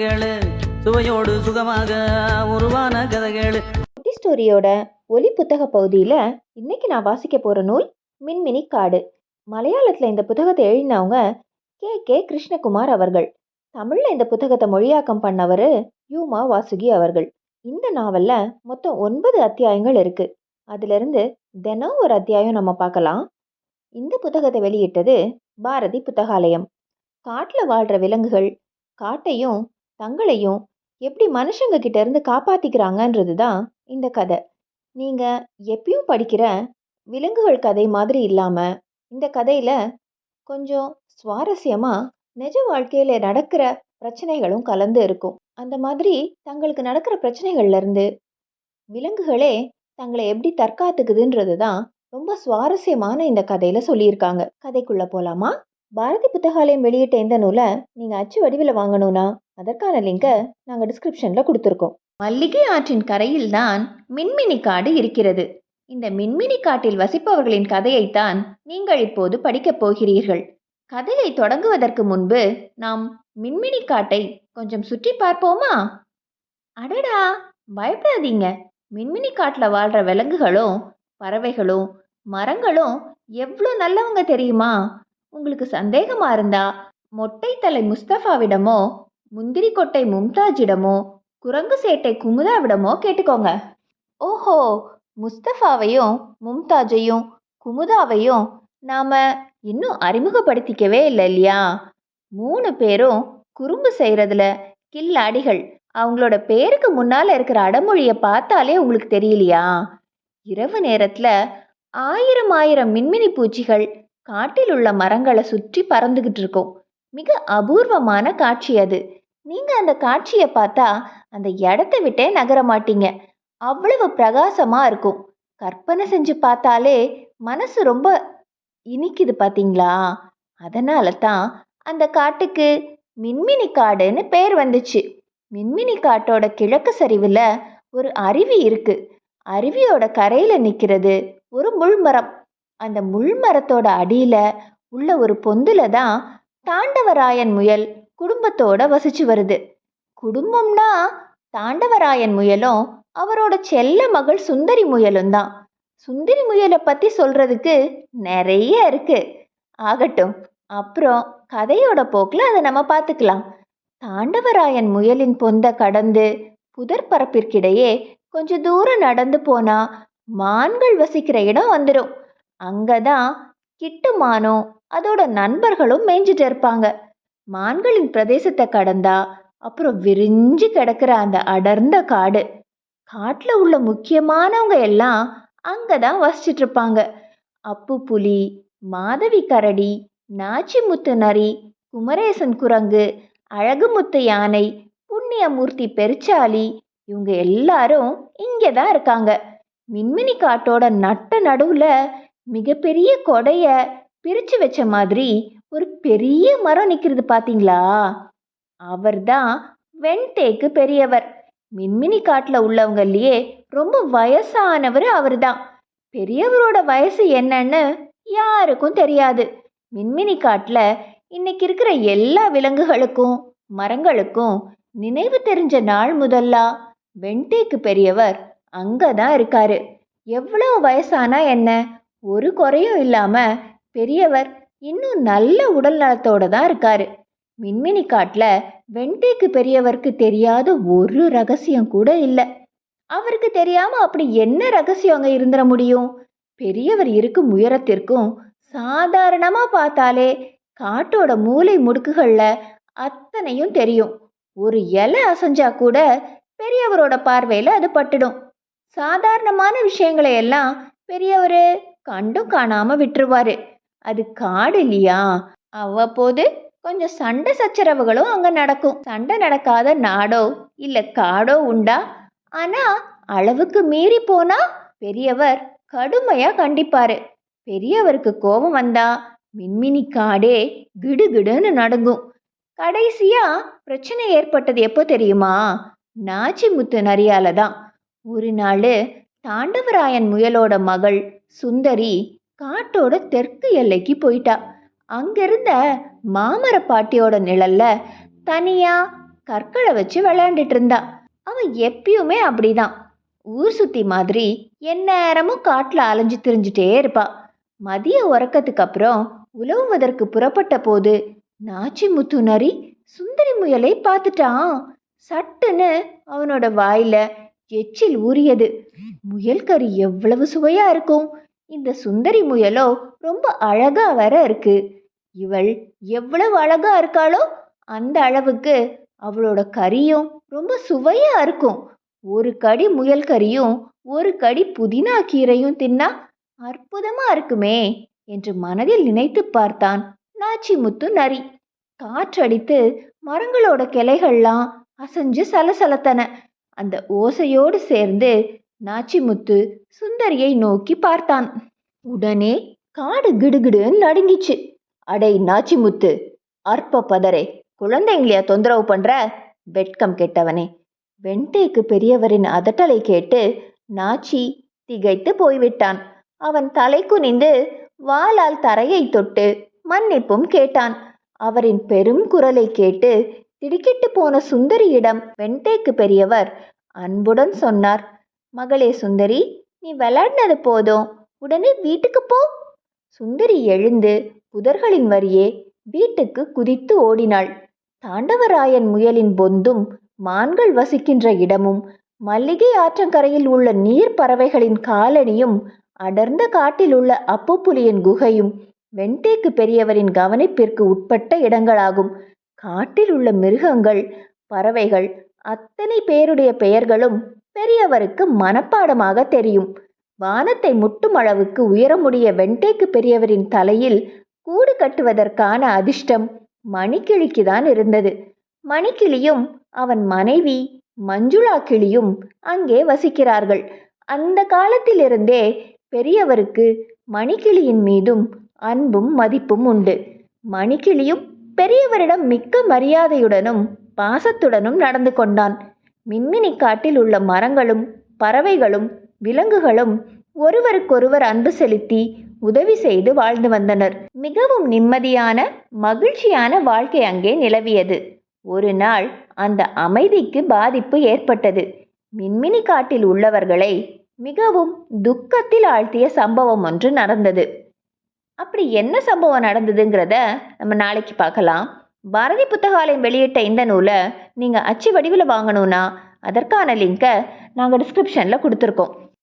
கதைகள் சுவையோடு சுகமாக உருவான கதைகள். குட்டி ஸ்டோரியோட ஒலி புத்தக பகுதியில் இன்னைக்கு நான் வாசிக்க போகிற நூல் மின்மினி காடு. மலையாளத்தில் இந்த புத்தகத்தை எழுதினவங்க கே. கே. கிருஷ்ணகுமார் அவர்கள். தமிழில் இந்த புத்தகத்தை மொழியாக்கம் பண்ணவர் யூமா வாசுகி அவர்கள். இந்த நாவலில் மொத்தம் ஒன்பது அத்தியாயங்கள் இருக்குது அதிலிருந்து தினம் ஒரு அத்தியாயம் நம்ம பார்க்கலாம். இந்த புத்தகத்தை வெளியிட்டது பாரதி புத்தகாலயம். காட்டில் வாழ்கிற விலங்குகள் காட்டையும் தங்களையும் எப்படி மனுஷங்க கிட்ட இருந்து காப்பாத்திக்கிறாங்கன்றது தான் இந்த கதை. நீங்கள் எப்பயும் படிக்கிற விலங்குகள் கதை மாதிரி இல்லாமல் இந்த கதையில் கொஞ்சம் சுவாரஸ்யமாக நிஜ வாழ்க்கையில் நடக்கிற பிரச்சனைகளும் கலந்து இருக்கும். அந்த மாதிரி தங்களுக்கு நடக்கிற பிரச்சனைகள்ல இருந்து விலங்குகளே தங்களை எப்படி தற்காத்துக்குதுன்றது தான் ரொம்ப சுவாரஸ்யமான இந்த கதையில் சொல்லியிருக்காங்க. கதைக்குள்ளே போகலாமா பாரதி புத்தகாலயம் வெளியிட்ட இந்த நூலை நீங்கள் அச்சு வடிவில் வாங்கணும்னா அதற்கான லிங்கை நாங்கள் டிஸ்கிரிப்ஷனில் கொடுத்துருக்கோம். மல்லிகை ஆற்றின் கரையில் தான் மின்மினி காடு இருக்கிறது. இந்த மின்மினி காட்டில் வசிப்பவர்களின் கதையைத்தான் நீங்கள் இப்போது படிக்கப் போகிறீர்கள். கதையை தொடங்குவதற்கு முன்பு நாம் மின்மினி காட்டை கொஞ்சம் சுற்றி பார்ப்போமா? அடடா! பயப்படாதீங்க. மின்மினி காட்டில் வாழ்கிற விலங்குகளும் பறவைகளும் மரங்களும் எவ்வளோ நல்லவங்க தெரியுமா? உங்களுக்கு சந்தேகமா இருந்தா மொட்டை தலை முஸ்தஃபாவிடமோ முந்திரி கொட்டை மும்தாஜிடமோ குரங்கு சேட்டை குமுதாவிடமோ கேட்டுக்கோங்க. ஓஹோ! முஸ்தஃபாவையும் மும்தாஜையும் குமுதாவையும் நாம இன்னும் அறிமுகப்படுத்திக்கவே இல்லை இல்லையா? மூணு பேரும் குறும்பு செய்கிறதுல கில்லாடிகள். அவங்களோட பேருக்கு முன்னால் இருக்கிற அடமொழியை பார்த்தாலே உங்களுக்கு தெரியலையா? இரவு நேரத்தில் ஆயிரம் ஆயிரம் மின்மினி பூச்சிகள் காட்டில் உள்ள மரங்களை சுற்றி பறந்துகிட்டு இருக்கோம். மிக அபூர்வமான காட்சி அது. நீங்க அந்த காட்சியை பார்த்தா அந்த இடத்த விட்டே நகர மாட்டீங்க. அவ்வளவு பிரகாசமா இருக்கும். கற்பனை செஞ்சு பார்த்தாலே மனசு ரொம்ப இனிக்குது பாத்தீங்களா அதனால தான் அந்த காட்டுக்கு மின்மினி காடுன்னு பேர் வந்துச்சு. மின்மினி காட்டோட கிழக்கு சரிவில் ஒரு அருவி இருக்கு. அருவியோட கரையில் நிற்கிறது ஒரு முள்மரம். அந்த முள்மரத்தோட அடியில் உள்ள ஒரு பொந்துல தான் தாண்டவராயன் முயல் குடும்பத்தோட வசிச்சு வருது. குடும்பம்னா தாண்டவராயன் முயலும் அவரோட செல்ல மகள் சுந்தரி முயலும் தான். சுந்தரி முயலை பற்றி சொல்கிறதுக்கு நிறைய இருக்கு. ஆகட்டும் அப்புறம் கதையோட போக்கில் அதை நம்ம பார்த்துக்கலாம் தாண்டவராயன் முயலின் பொந்த கடந்து புதர் பரப்பிற்கிடையே கொஞ்ச தூரம் நடந்து போனா மான்கள் வசிக்கிற இடம் வந்துடும் அங்கதான் கிட்டு மானும் அதோட நண்பர்களும் மேய்ஞ்சிட்டு இருப்பாங்க. மான்களின் பிரதேசத்தை கடந்தா அப்புறம் விரிஞ்சு கிடக்கிற அந்த அடர்ந்த காடு. காட்டில் உள்ள முக்கியமானவங்க எல்லாம் அங்கே தான் வசிச்சிட்டு இருப்பாங்க. அப்பு புலி மாதவி கரடி நாச்சிமுத்து நரி குமரேசன் குரங்கு அழகுமுத்து யானை புண்ணியமூர்த்தி பெருச்சாலி இவங்க எல்லாரும் இங்கே தான் இருக்காங்க. மின்மினி காட்டோட நட்ட நடுவில் மிகப்பெரிய கொடைய பிரித்து வச்ச மாதிரி ஒரு பெரிய மரம் நிற்கிறது பார்த்தீங்களா அவர்தான் வெண்தேக்கு பெரியவர். மின்மினி காட்டில் உள்ளவங்கள்லேயே ரொம்ப வயசானவர் அவர்தான். பெரியவரோட வயசு என்னன்னு யாருக்கும் தெரியாது. மின்மினி காட்டில் இன்னைக்கு இருக்கிற எல்லா விலங்குகளுக்கும் மரங்களுக்கும் நினைவு தெரிஞ்ச நாள் முதல்லா வெண்தேக்கு பெரியவர் அங்கே தான் இருக்காரு. எவ்வளோ வயசானா என்ன? ஒரு குறையும் இல்லாமல் பெரியவர் இன்னும் நல்ல உடல் நலத்தோட தான் இருக்காரு. மின்மினி காட்டில் வெண்டைக்கு பெரியவருக்கு தெரியாத ஒரு ரகசியம் கூட இல்லை. அவருக்கு தெரியாம அப்படி என்ன ரகசியம் அங்கே இருந்துட முடியும்? பெரியவர் இருக்கும் உயரத்திற்கும் சாதாரணமா பார்த்தாலே காட்டோட மூளை முடுக்குகளில் அத்தனையும் தெரியும். ஒரு இலை அசைஞ்சா கூட பெரியவரோட பார்வையில் அது பட்டுடும். சாதாரணமான விஷயங்களை எல்லாம் பெரியவர் கண்டும் காணாம விட்டுருவாரு. அது காடு இல்லையா? அவ்வப்போது கொஞ்சம் சண்டை சச்சரவுகளும் அங்கே நடக்கும். சண்டை நடக்காத நாடோ இல்லை காடோ உண்டா? ஆனால் அளவுக்கு மீறி போனா பெரியவர் கடுமையாக கண்டிப்பாரு. பெரியவருக்கு கோபம் வந்தா மின்மினி காடே கிடுகிடுன்னு நடுங்கும். கடைசியா பிரச்சனை ஏற்பட்டது எப்போ தெரியுமா? நாச்சிமுத்து நரியால தான். ஒரு நாள் தாண்டவராயன் முயலோட மகள் சுந்தரி காட்டோட தெற்கு எல்லைக்கு போயிட்டா. அங்கிருந்த மாமர பாட்டியோட நிழல்ல தனியா கற்களை வச்சு விளையாண்டுட்டு இருந்தா. அவன் எப்பயுமே அப்படிதான். ஊர் சுத்தி மாதிரி எந்நேரமும் காட்டில் அலைஞ்சு திரிஞ்சுட்டே இருப்பா. மதிய உறக்கத்துக்கு அப்புறம் உலவுவதற்கு புறப்பட்ட போது நாச்சிமுத்து நரி சுந்தரி முயலை பார்த்துட்டான். சட்டுன்னு அவனோட வாயில எச்சில் ஊறியது. முயல் கறி எவ்வளவு சுவையா இருக்கும்? இந்த சுந்தரி முயலோ ரொம்ப அழகா வேற இருக்கு. இவள் எவ்வளவு அழகா இருக்காளோ அந்த அளவுக்கு அவளோட கறியும் ரொம்ப சுவையா இருக்கும். ஒரு கடி முயல் கறியும் ஒரு கடி புதினா கீரையும் தின்னா அற்புதமா இருக்குமே என்று மனதில் நினைத்து பார்த்தான் நாச்சிமுத்து நரி. காற்றடித்து மரங்களோட கிளைகள்லாம் அசைஞ்சு சலசலத்தன. அந்த ஓசையோடு சேர்ந்து நாச்சிமுத்து சுந்தரியை நோக்கி பார்த்தான். உடனே காடு கிடுகிடுன்னு நடுங்கிச்சு. அடை நாச்சிமுத்து அற்ப பதரே குழந்தைங்களையா தொந்தரவு பண்ற? வெட்கம் கெட்டவனே. வெண்டேக்கு பெரியவரின் அதட்டலை கேட்டு நாச்சி திகைத்து போய்விட்டான். அவன் தலை குனிந்து வாளால் தரையை தொட்டு மன்னிப்பும் கேட்டான். அவரின் பெரும் குரலை கேட்டு திடுக்கிட்டு போன சுந்தரியிடம் வெண்டைக்கு பெரியவர் அன்புடன் சொன்னார் மகளே சுந்தரி நீ விளையாடினது போதும் உடனே வீட்டுக்கு போ. சுந்தரி எழுந்து புதர்களின் வரியே வீட்டுக்கு குதித்து ஓடினாள். தாண்டவராயன் முயலின் பொந்தும் மான்கள் வசிக்கின்ற இடமும் மல்லிகை ஆற்றங்கரையில் உள்ள நீர் பறவைகளின் காலனியும் அடர்ந்த காட்டில் உள்ள அப்புப்புலியின் குகையும் வெண்டேக்கு பெரியவரின் கவனிப்பிற்கு உட்பட்ட இடங்களாகும். காட்டில் உள்ள மிருகங்கள் பறவைகள் அத்தனை பேருடைய பெயர்களும் பெரியவருக்கு மனப்பாடமாக தெரியும். வானத்தை முட்டும் அளவுக்கு உயரமுடைய வெண்டேக்கு பெரியவரின் தலையில் கூடு கட்டுவதற்கான அதிர்ஷ்டம் மணிக்கிளிக்கு தான் இருந்தது. மணிக்கிளியும் அவன் மனைவி மஞ்சுளா கிளியும் அங்கே வசிக்கிறார்கள். அந்த காலத்திலிருந்தே பெரியவருக்கு மணிக்கிளியின் மீதும் அன்பும் மதிப்பும் உண்டு. மணிக்கிளியும் பெரியவரிடம் மிக்க மரியாதையுடனும் பாசத்துடனும் நடந்து கொண்டான். மின்மினி காட்டில் உள்ள மரங்களும் பறவைகளும் விலங்குகளும் ஒருவருக்கொருவர் அன்பு செலுத்தி உதவி செய்து வாழ்ந்து வந்தனர். மிகவும் நிம்மதியான மகிழ்ச்சியான வாழ்க்கை அங்கே நிலவியது. ஒரு நாள் அந்த அமைதிக்கு பாதிப்பு ஏற்பட்டது. மின்மினி காட்டில் உள்ளவர்களை மிகவும் துக்கத்தில் ஆழ்த்திய சம்பவம் ஒன்று நடந்தது. அப்படி என்ன சம்பவம் நடந்ததுங்கிறத நம்ம நாளைக்கு பார்க்கலாம். பாரதி புத்தகாலயம் வெளியிட்ட இந்த நூலை நீங்கள் அச்சு வடிவில் வாங்கணும்னா அதற்கான லிங்கை நாங்கள் டிஸ்கிரிப்ஷனில் கொடுத்துருக்கோம்.